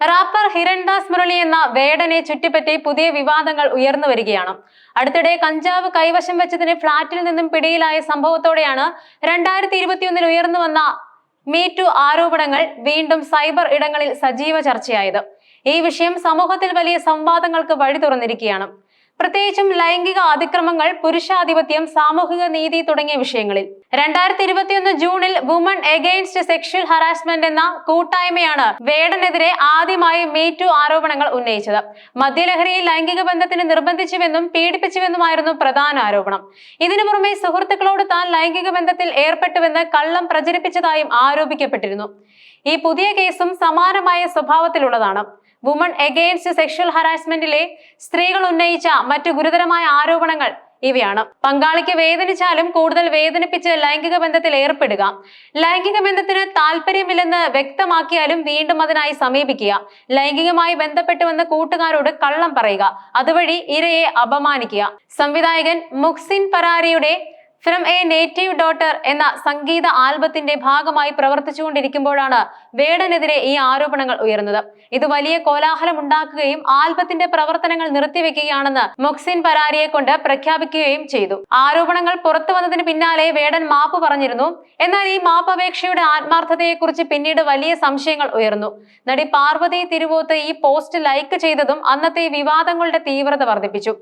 Wrapper Hirandas Murali എന്ന വേടനെ ചുറ്റിപ്പറ്റി പുതിയ വിവാദങ്ങൾ ഉയർന്നു വരികയാണ്. അടുത്തിടെ കഞ്ചാവ് കൈവശം വെച്ചതിന് ഫ്ളാറ്റിൽ നിന്നും പിടിയിലായ സംഭവത്തോടെയാണ് രണ്ടായിരത്തി ഇരുപത്തിയൊന്നിൽ ഉയർന്നു വന്ന മീ ടു ആരോപണങ്ങൾ വീണ്ടും സൈബർ ഇടങ്ങളിൽ സജീവ ചർച്ചയായത്. ഈ വിഷയം സമൂഹത്തിൽ വലിയ സംവാദങ്ങൾക്ക് വഴി തുറന്നിരിക്കുകയാണ്. പ്രത്യേകിച്ചും ലൈംഗിക അതിക്രമങ്ങൾ പുരുഷാധിപത്യം സാമൂഹിക നീതി തുടങ്ങിയ വിഷയങ്ങളിൽ. രണ്ടായിരത്തി ഇരുപത്തിയൊന്ന് ജൂണിൽ വുമൺ എഗെയിൻസ്റ്റ് സെക്ഷൽ ഹറാസ്മെന്റ് എന്ന കൂട്ടായ്മയാണ് വേടനെതിരെ ആദ്യമായി മീറ്റു ആരോപണങ്ങൾ ഉന്നയിച്ചത്. മദ്യലഹരിയിൽ ലൈംഗിക ബന്ധത്തിന് നിർബന്ധിച്ചുവെന്നും പീഡിപ്പിച്ചുവെന്നുമായിരുന്നു പ്രധാന ആരോപണം. ഇതിനു പുറമെ സുഹൃത്തുക്കളോട് താൻ ലൈംഗിക ബന്ധത്തിൽ ഏർപ്പെട്ടുവെന്ന് കള്ളം പ്രചരിപ്പിച്ചതായും ആരോപിക്കപ്പെട്ടിരുന്നു. ഈ പുതിയ കേസും സമാനമായ സ്വഭാവത്തിലുള്ളതാണ്. വുമൺ എഗെയിൻസ്റ്റ് സെക്ഷൽ ഹറാസ്മെന്റിലെ സ്ത്രീകൾ ഉന്നയിച്ച മറ്റു ഗുരുതരമായ ആരോപണങ്ങൾ ഇവയാണ്. പങ്കാളിക്ക് വേദനിച്ചാലും കൂടുതൽ വേദനിപ്പിച്ച് ലൈംഗിക ബന്ധത്തിൽ ഏർപ്പെടുക. ലൈംഗിക ബന്ധത്തിന് താല്പര്യമില്ലെന്ന് വ്യക്തമാക്കിയാലും വീണ്ടും അതിനായി സമീപിക്കുക. ലൈംഗികമായി ബന്ധപ്പെട്ടുവെന്ന് കൂട്ടുകാരോട് കള്ളം പറയുക. അതുവഴി ഇരയെ അപമാനിക്കുക. സംവിധായകൻ മുക്സിൻ പരാരിയുടെ ഫ്രം എ നേറ്റീവ് ഡോട്ടർ എന്ന സംഗീത ആൽബത്തിന്റെ ഭാഗമായി പ്രവർത്തിച്ചുകൊണ്ടിരിക്കുമ്പോഴാണ് വേടനെതിരെ ഈ ആരോപണങ്ങൾ ഉയർന്നത് ഇത് വലിയ കോലാഹലം ഉണ്ടാക്കുകയും ആൽബത്തിന്റെ പ്രവർത്തനങ്ങൾ നിർത്തിവെക്കുകയാണെന്ന് മൊക്സിൻ പരാരിയെ കൊണ്ട് പ്രഖ്യാപിക്കുകയും ചെയ്തു. ആരോപണങ്ങൾ പുറത്തു വന്നതിന് പിന്നാലെ വേടൻ മാപ്പ് പറഞ്ഞിരുന്നു. എന്നാൽ ഈ മാപ്പപേക്ഷയുടെ ആത്മാർത്ഥതയെക്കുറിച്ച് പിന്നീട് വലിയ സംശയങ്ങൾ ഉയർന്നു. നടി പാർവതി തിരുവോത്ത് ഈ പോസ്റ്റ് ലൈക്ക് ചെയ്തതും അന്നത്തെ വിവാദങ്ങളുടെ തീവ്രത വർദ്ധിപ്പിച്ചു.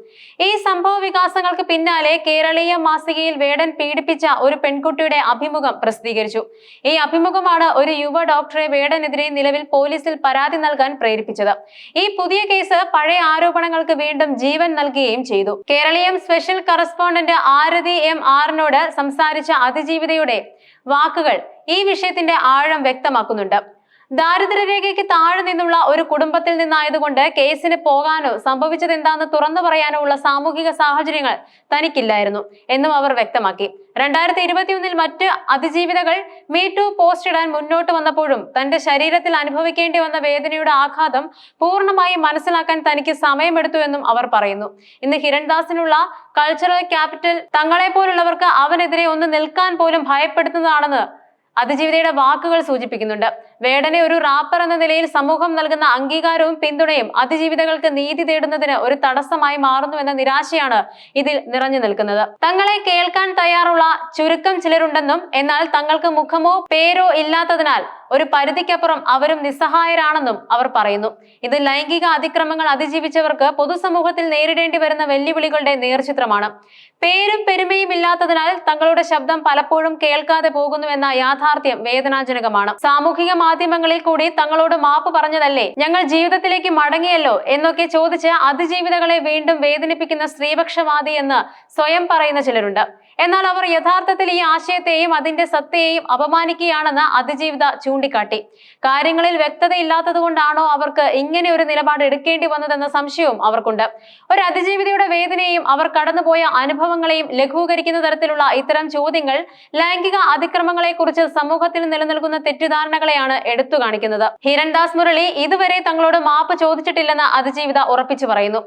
ഈ സംഭവ വികാസങ്ങൾക്ക് പിന്നാലെ കേരളീയ മാസികയിൽ വേടൻ പീഡിപ്പിച്ച ഒരു പെൺകുട്ടിയുടെ അഭിമുഖം പ്രസിദ്ധീകരിച്ചു. ഈ അഭിമുഖമാണ് ഒരു യുവ ഡോക്ടറെ വേടനെതിരെ നിലവിൽ പോലീസിൽ പരാതി നൽകാൻ പ്രേരിപ്പിച്ചത്. ഈ പുതിയ കേസ് പഴയ ആരോപണങ്ങൾക്ക് വീണ്ടും ജീവൻ നൽകുകയും ചെയ്തു. Keraleeyam special correspondent Arathi M ആറിനോട് സംസാരിച്ച അതിജീവിതയുടെ വാക്കുകൾ ഈ വിഷയത്തിന്റെ ആഴം വ്യക്തമാക്കുന്നുണ്ട്. ദാരിദ്ര്യരേഖയ്ക്ക് താഴെ നിന്നുള്ള ഒരു കുടുംബത്തിൽ നിന്നായതുകൊണ്ട് കേസിന് പോകാനോ സംഭവിച്ചത് എന്താണെന്ന് തുറന്നു പറയാനോ ഉള്ള സാമൂഹിക സാഹചര്യങ്ങൾ തനിക്കില്ലായിരുന്നു എന്നും അവർ വ്യക്തമാക്കി. രണ്ടായിരത്തി ഇരുപത്തിയൊന്നിൽ മറ്റ് അതിജീവിതകൾ മീ ടു പോസ്റ്റ് ഇടാൻ മുന്നോട്ട് വന്നപ്പോഴും തന്റെ ശരീരത്തിൽ അനുഭവിക്കേണ്ടി വന്ന വേദനയുടെ ആഘാതം പൂർണമായും മനസ്സിലാക്കാൻ തനിക്ക് സമയമെടുത്തു എന്നും അവർ പറയുന്നു. ഇന്ന് ഹിരൺദാസിനുള്ള കൾച്ചറൽ ക്യാപിറ്റൽ തങ്ങളെ പോലുള്ളവർക്ക് അവനെതിരെ ഒന്ന് നിൽക്കാൻ പോലും ഭയപ്പെടുത്തുന്നതാണെന്ന് അതിജീവിതയുടെ വാക്കുകൾ സൂചിപ്പിക്കുന്നുണ്ട്. വേടനെ ഒരു റാപ്പർ എന്ന നിലയിൽ സമൂഹം നൽകുന്ന അംഗീകാരവും പിന്തുണയും അതിജീവിതകൾക്ക് നീതി തേടുന്നതിന് ഒരു തടസ്സമായി മാറുന്നു എന്ന നിരാശയാണ് ഇതിൽ നിറഞ്ഞു നിൽക്കുന്നത്. തങ്ങളെ കേൾക്കാൻ തയ്യാറുള്ള ചുരുക്കം ചിലരുണ്ടെന്നും എന്നാൽ തങ്ങൾക്ക് മുഖമോ പേരോ ഇല്ലാത്തതിനാൽ ഒരു പരിധിക്കപ്പുറം അവരും നിസ്സഹായരാണെന്നും അവർ പറയുന്നു. ഇത് ലൈംഗിക അതിക്രമങ്ങൾ അതിജീവിച്ചവർക്ക് പൊതുസമൂഹത്തിൽ നേരിടേണ്ടി വരുന്ന വെല്ലുവിളികളുടെ നേർചിത്രമാണ്. പേരും പെരുമയും ഇല്ലാത്തതിനാൽ തങ്ങളുടെ ശബ്ദം പലപ്പോഴും കേൾക്കാതെ പോകുന്നുവെന്ന യാഥാർത്ഥ്യം വേദനാജനകമാണ്. സാമൂഹിക മാധ്യമങ്ങളിൽ കൂടി തങ്ങളോട് മാപ്പ് പറഞ്ഞതല്ലേ? ഞങ്ങൾ ജീവിതത്തിലേക്ക് മടങ്ങിയല്ലോ എന്നൊക്കെ ചോദിച്ച് അതിജീവിതകളെ വീണ്ടും വേദനിപ്പിക്കുന്ന സ്ത്രീപക്ഷവാദി എന്ന് സ്വയം പറയുന്ന ചിലരുണ്ട്. എന്നാൽ അവർ യഥാർത്ഥത്തിൽ ഈ ആശയത്തെയും അതിന്റെ സത്യയെയും അപമാനിക്കുകയാണെന്ന് അതിജീവിത ചൂണ്ടിക്കാട്ടി. കാര്യങ്ങളിൽ വ്യക്തതയില്ലാത്തത് കൊണ്ടാണോ അവർക്ക് ഇങ്ങനെ ഒരു നിലപാട് എടുക്കേണ്ടി വന്നതെന്ന സംശയവും അവർക്കുണ്ട്. ഒരു അതിജീവിതയുടെ വേദനയെയും അവർ കടന്നുപോയ അനുഭവങ്ങളെയും ലഘൂകരിക്കുന്ന തരത്തിലുള്ള ഇത്തരം ചോദ്യങ്ങൾ ലൈംഗിക അതിക്രമങ്ങളെ കുറിച്ച് സമൂഹത്തിൽ നിലനിൽക്കുന്ന തെറ്റിദ്ധാരണകളെയാണ് എടുത്തു കാണിക്കുന്നത് ഹിരൺദാസ് മുരളി ഇതുവരെ തങ്ങളോട് മാപ്പ് ചോദിച്ചിട്ടില്ലെന്ന് അതിജീവിത ഉറപ്പിച്ചു പറയുന്നു.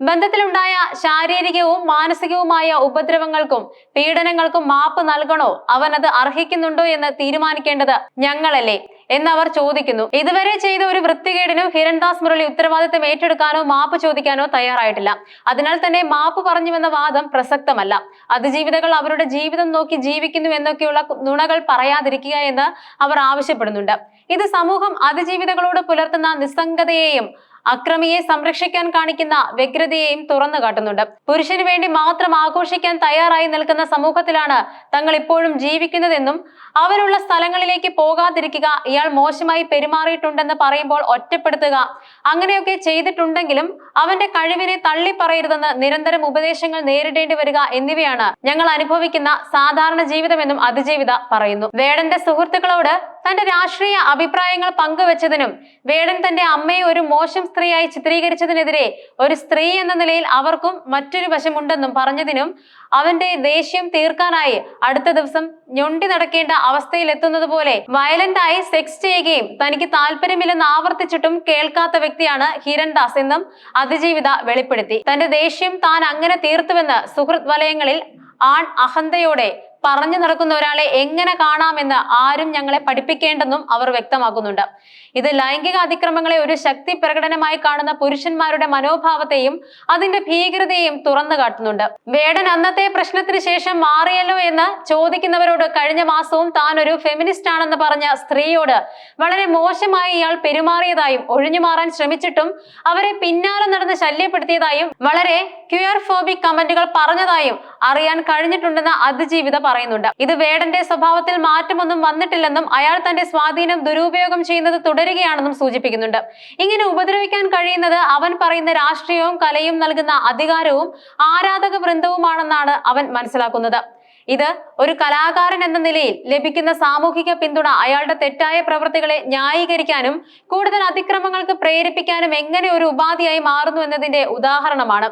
ബന്ധത്തിലുണ്ടായ ശാരീരികവും മാനസികവുമായ ഉപദ്രവങ്ങൾക്കും പീഡനങ്ങൾക്കും മാപ്പ് നൽകണോ? അവൻ അത് അർഹിക്കുന്നുണ്ടോ എന്ന് തീരുമാനിക്കേണ്ടത് ഞങ്ങളല്ലേ എന്നവർ ചോദിക്കുന്നു. ഇതുവരെ ചെയ്ത ഒരു വൃത്തികേടിനും ഹിരൺദാസ് മുരളി ഉത്തരവാദിത്തം ഏറ്റെടുക്കാനോ മാപ്പ് ചോദിക്കാനോ തയ്യാറായിട്ടില്ല. അതിനാൽ തന്നെ മാപ്പ് പറഞ്ഞുവെന്ന വാദം പ്രസക്തമല്ല. അതിജീവിതകൾ അവരുടെ ജീവിതം നോക്കി ജീവിക്കുന്നു എന്നൊക്കെയുള്ള നുണകൾ പറയാതിരിക്കുക എന്ന് അവർ ആവശ്യപ്പെടുന്നുണ്ട്. ഇത് സമൂഹം അതിജീവിതകളോട് പുലർത്തുന്ന നിസ്സംഗതയെയും അക്രമിയെ സംരക്ഷിക്കാൻ കാണിക്കുന്ന വ്യഗ്രതയെയും തുറന്നു കാട്ടുന്നുണ്ട്. പുരുഷന് വേണ്ടി മാത്രം ആഘോഷിക്കാൻ തയ്യാറായി നിൽക്കുന്ന സമൂഹത്തിലാണ് തങ്ങൾ ഇപ്പോഴും ജീവിക്കുന്നതെന്നും അവരുള്ള സ്ഥലങ്ങളിലേക്ക് പോകാതിരിക്കുക ഇയാൾ മോശമായി പെരുമാറിയിട്ടുണ്ടെന്ന് പറയുമ്പോൾ ഒറ്റപ്പെടുത്തുക. അങ്ങനെയൊക്കെ ചെയ്തിട്ടുണ്ടെങ്കിലും അവന്റെ കഴിവിനെ തള്ളി പറയരുതെന്ന് നിരന്തരം ഉപദേശങ്ങൾ നേരിടേണ്ടി വരിക എന്നിവയാണ് ഞങ്ങൾ അനുഭവിക്കുന്ന സാധാരണ ജീവിതമെന്നും അതിജീവിത പറയുന്നു. വേടന്റെ സുഹൃത്തുക്കളോട് തന്റെ രാഷ്ട്രീയ അഭിപ്രായങ്ങൾ പങ്കുവച്ചതിനും വേടൻ തന്റെ അമ്മയെ ഒരു മോശം സ്ത്രീയായി ചിത്രീകരിച്ചതിനെതിരെ ഒരു സ്ത്രീ എന്ന നിലയിൽ അവർക്കും മറ്റൊരു വശമുണ്ടെന്നും പറഞ്ഞതിനും അവന്റെ ദേഷ്യം തീർക്കാനായി അടുത്ത ദിവസം ഞൊണ്ടി നടക്കേണ്ട അവസ്ഥയിൽ എത്തുന്നത് പോലെ വയലന്റ് സെക്സ് ചെയ്യുകയും തനിക്ക് താല്പര്യമില്ലെന്ന് ആവർത്തിച്ചിട്ടും കേൾക്കാത്ത വ്യക്തിയാണ് ഹിരൺദാസ് എന്നും അതിജീവിത വെളിപ്പെടുത്തി. തന്റെ ദേഷ്യം താൻ അങ്ങനെ തീർത്തുവെന്ന് സുഹൃത്ത് വലയങ്ങളിൽ ആൺ അഹന്തയോടെ പറഞ്ഞു നടക്കുന്ന ഒരാളെ എങ്ങനെ കാണാമെന്ന് ആരും ഞങ്ങളെ പഠിപ്പിക്കേണ്ടെന്നും അവർ വ്യക്തമാക്കുന്നുണ്ട്. ഇത് ലൈംഗിക അതിക്രമങ്ങളെ ഒരു ശക്തി പ്രകടനമായി കാണുന്ന പുരുഷന്മാരുടെ മനോഭാവത്തെയും അതിന്റെ ഭീകരതയെയും തുറന്നു കാട്ടുന്നുണ്ട്. വേടൻ അന്നത്തെ പ്രശ്നത്തിന് ശേഷം മാറിയല്ലോ എന്ന് ചോദിക്കുന്നവരോട് കഴിഞ്ഞ മാസവും താൻ ഒരു ഫെമിനിസ്റ്റ് ആണെന്ന് പറഞ്ഞ സ്ത്രീയോട് വളരെ മോശമായി ഇയാൾ പെരുമാറിയതായും ഒഴിഞ്ഞു മാറാൻ ശ്രമിച്ചിട്ടും അവരെ പിന്നാലെ നടന്ന് ശല്യപ്പെടുത്തിയതായും വളരെ ക്യൂർ ഫോബിക് കമന്റുകൾ പറഞ്ഞതായും അറിയാൻ കഴിഞ്ഞിട്ടുണ്ടെന്ന് അതിജീവിത പറയുന്നുണ്ട്. ഇത് വേടന്റെ സ്വഭാവത്തിൽ മാറ്റമൊന്നും വന്നിട്ടില്ലെന്നും അയാൾ തന്റെ സ്വാധീനം ദുരുപയോഗം ചെയ്യുന്നത് തുടരുകയാണെന്നും സൂചിപ്പിക്കുന്നുണ്ട്. ഇങ്ങനെ ഉപദ്രവിക്കാൻ കഴിയുന്നത് അവൻ പറയുന്ന രാഷ്ട്രീയവും കലയും നൽകുന്ന അധികാരവും ആരാധക വൃന്ദവുമാണെന്നാണ് അവൻ മനസ്സിലാക്കുന്നത്. ഇത് ഒരു കലാകാരൻ എന്ന നിലയിൽ ലഭിക്കുന്ന സാമൂഹിക പിന്തുണ അയാളുടെ തെറ്റായ പ്രവൃത്തികളെ ന്യായീകരിക്കാനും കൂടുതൽ അതിക്രമങ്ങൾക്ക് പ്രേരിപ്പിക്കാനും എങ്ങനെ ഒരു ഉപാധിയായി മാറുന്നു എന്നതിന്റെ ഉദാഹരണമാണ്.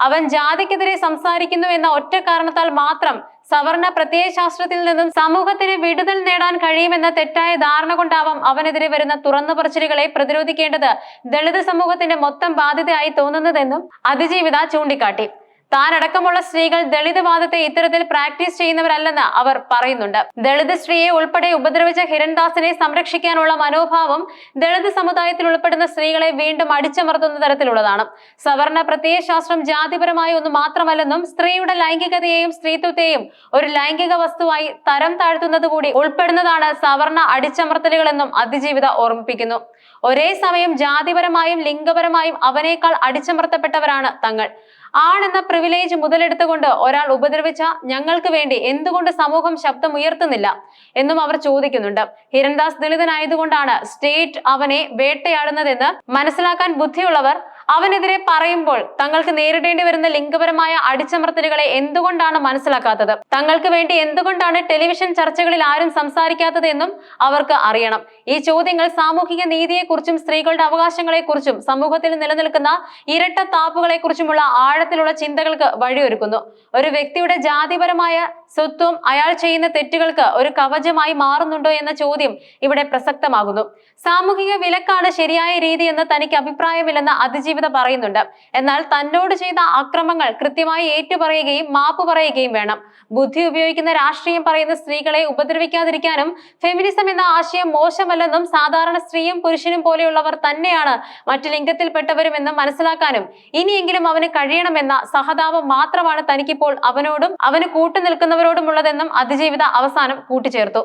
അവൻ ജാതിക്കെതിരെ സംസാരിക്കുന്നു എന്ന ഒറ്റ കാരണത്താൽ മാത്രം സവർണ പ്രത്യയശാസ്ത്രത്തിൽ നിന്നും സമൂഹത്തിന് വിടുതൽ നേടാൻ കഴിയുമെന്ന തെറ്റായ ധാരണ കൊണ്ടാവാം അവനെതിരെ വരുന്ന തുറന്നു പറച്ചിലുകളെ പ്രതിരോധിക്കേണ്ടത് ദളിത് സമൂഹത്തിന്റെ മൊത്തം ബാധ്യതയായി തോന്നുന്നതെന്നും അതിജീവിത ചൂണ്ടിക്കാട്ടി. താനടക്കമുള്ള സ്ത്രീകൾ ദളിത് വാദത്തെ ഇത്തരത്തിൽ പ്രാക്ടീസ് ചെയ്യുന്നവരല്ലെന്ന് അവർ പറയുന്നുണ്ട്. ദളിത് സ്ത്രീയെ ഉൾപ്പെടെ ഉപദ്രവിച്ച ഹിരൺദാസിനെ സംരക്ഷിക്കാനുള്ള മനോഭാവം ദളിത് സമുദായത്തിൽ ഉൾപ്പെടുന്ന സ്ത്രീകളെ വീണ്ടും അടിച്ചമർത്തുന്ന തരത്തിലുള്ളതാണ്. സവർണ പ്രത്യയശാസ്ത്രം ജാതിപരമായ ഒന്ന് മാത്രമല്ലെന്നും സ്ത്രീയുടെ ലൈംഗികതയെയും സ്ത്രീത്വത്തെയും ഒരു ലൈംഗിക വസ്തുവായി തരം താഴ്ത്തുന്നത് കൂടി ഉൾപ്പെടുന്നതാണ് സവർണ അടിച്ചമർത്തലുകളെന്നും അതിജീവിത ഓർമ്മിപ്പിക്കുന്നു. ഒരേ സമയം ജാതിപരമായും ലിംഗപരമായും അവനേക്കാൾ അടിച്ചമർത്തപ്പെട്ടവരാണ് തങ്ങൾ. ആണെന്ന പ്രിവിലേജ് മുതലെടുത്തുകൊണ്ട് ഒരാൾ ഉപദ്രവിച്ച ഞങ്ങൾക്ക് വേണ്ടി എന്തുകൊണ്ട് സമൂഹം ശബ്ദം ഉയർത്തുന്നില്ല എന്നും അവർ ചോദിക്കുന്നുണ്ട്. ഹിരൺദാസ് ദളിതനായതുകൊണ്ടാണ് സ്റ്റേറ്റ് അവനെ വേട്ടയാടുന്നതെന്ന് മനസ്സിലാക്കാൻ ബുദ്ധിയുള്ളവർ അവനെതിരെ പറയുമ്പോൾ തങ്ങൾക്ക് നേരിടേണ്ടി വരുന്ന ലിംഗപരമായ അടിച്ചമർത്തലുകളെ എന്തുകൊണ്ടാണ് മനസ്സിലാക്കാത്തത്? തങ്ങൾക്ക് വേണ്ടി എന്തുകൊണ്ടാണ് ടെലിവിഷൻ ചർച്ചകളിൽ ആരും സംസാരിക്കാത്തത് എന്നും അവർക്ക് അറിയണം. ഈ ചോദ്യങ്ങൾ സാമൂഹിക നീതിയെക്കുറിച്ചും സ്ത്രീകളുടെ അവകാശങ്ങളെക്കുറിച്ചും സമൂഹത്തിൽ നിലനിൽക്കുന്ന ഇരട്ട താപ്പുകളെക്കുറിച്ചുമുള്ള ആഴത്തിലുള്ള ചിന്തകൾക്ക് വഴിയൊരുക്കുന്നു. ഒരു വ്യക്തിയുടെ ജാതിപരമായ സ്വത്വം അയാൾ ചെയ്യുന്ന തെറ്റുകൾക്ക് ഒരു കവചമായി മാറുന്നുണ്ടോ എന്ന ചോദ്യം ഇവിടെ പ്രസക്തമാകുന്നു. സാമൂഹിക വിലക്കാണ് ശരിയായ രീതി എന്ന് തനിക്ക് അഭിപ്രായമില്ലെന്ന് അതിജീവിത പറയുന്നുണ്ട്. എന്നാൽ തന്നോട് ചെയ്ത അക്രമങ്ങൾ കൃത്യമായി ഏറ്റുപറയുകയും മാപ്പ് പറയുകയും വേണം. ബുദ്ധി ഉപയോഗിക്കുന്ന രാഷ്ട്രീയം പറയുന്ന സ്ത്രീകളെ ഉപദ്രവിക്കാതിരിക്കാനും ഫെമിനിസം എന്ന ആശയം മോശമല്ലെന്നും സാധാരണ സ്ത്രീയും പുരുഷനും പോലെയുള്ളവർ തന്നെയാണ് മറ്റു ലിംഗത്തിൽപ്പെട്ടവരുമെന്നും മനസ്സിലാക്കാനും ഇനിയെങ്കിലും അവന് കഴിയണമെന്ന സഹതാപം മാത്രമാണ് തനിക്കിപ്പോൾ അവനോടും അവന് കൂട്ടുനിൽക്കുന്നവരോടുമുള്ളതെന്നും അതിജീവിത അവസാനം കൂട്ടിച്ചേർത്തു.